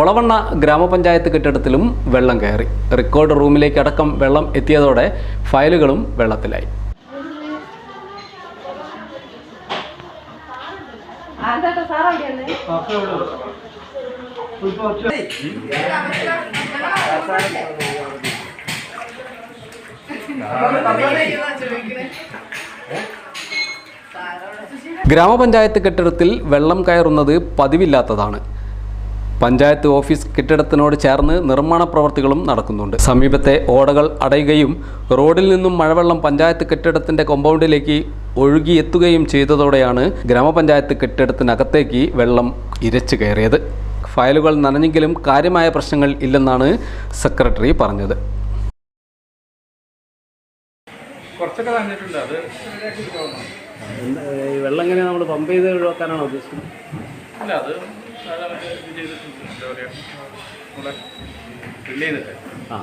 ഒളവണ്ണ ഗ്രാമപഞ്ചായത്ത് കെട്ടിടത്തിലും വെള്ളം കയറി. റെക്കോർഡ് റൂമിലേക്ക് അടക്കം വെള്ളം എത്തിയതോടെ ഫയലുകളും വെള്ളത്തിലായി. ഗ്രാമപഞ്ചായത്ത് കെട്ടിടത്തിൽ വെള്ളം കയറുന്നത് പതിവില്ലാത്തതാണ്. പഞ്ചായത്ത് ഓഫീസ് കെട്ടിടത്തിനോട് ചേർന്ന് നിർമ്മാണ പ്രവർത്തികളും നടക്കുന്നുണ്ട്. സമീപത്തെ ഓടകൾ അടയുകയും റോഡിൽ നിന്നും മഴവെള്ളം പഞ്ചായത്ത് കെട്ടിടത്തിന്റെ കോമ്പൗണ്ടിലേക്ക് ഒഴുകിയെത്തുകയും ചെയ്തതോടെയാണ് ഗ്രാമപഞ്ചായത്ത് കെട്ടിടത്തിനകത്തേക്ക് വെള്ളം ഇരച്ചു കയറിയത്. ഫയലുകൾ നനഞ്ഞെങ്കിലും കാര്യമായ പ്രശ്നങ്ങൾ ഇല്ലെന്നാണ് സെക്രട്ടറി പറഞ്ഞത്. കുറച്ചൊക്കെ അത് വെള്ളം എങ്ങനെയാണ് നമ്മൾ പമ്പ് ചെയ്ത് ഒഴിവാക്കാനാണോ ഉദ്ദേശിക്കുന്നത്? അല്ല അത് സാധാരണ ഇത് ചെയ്തിട്ടുണ്ട്? എന്താ പറയുക നമ്മുടെ ഫില്ല് ചെയ്തിട്ട്. ആ.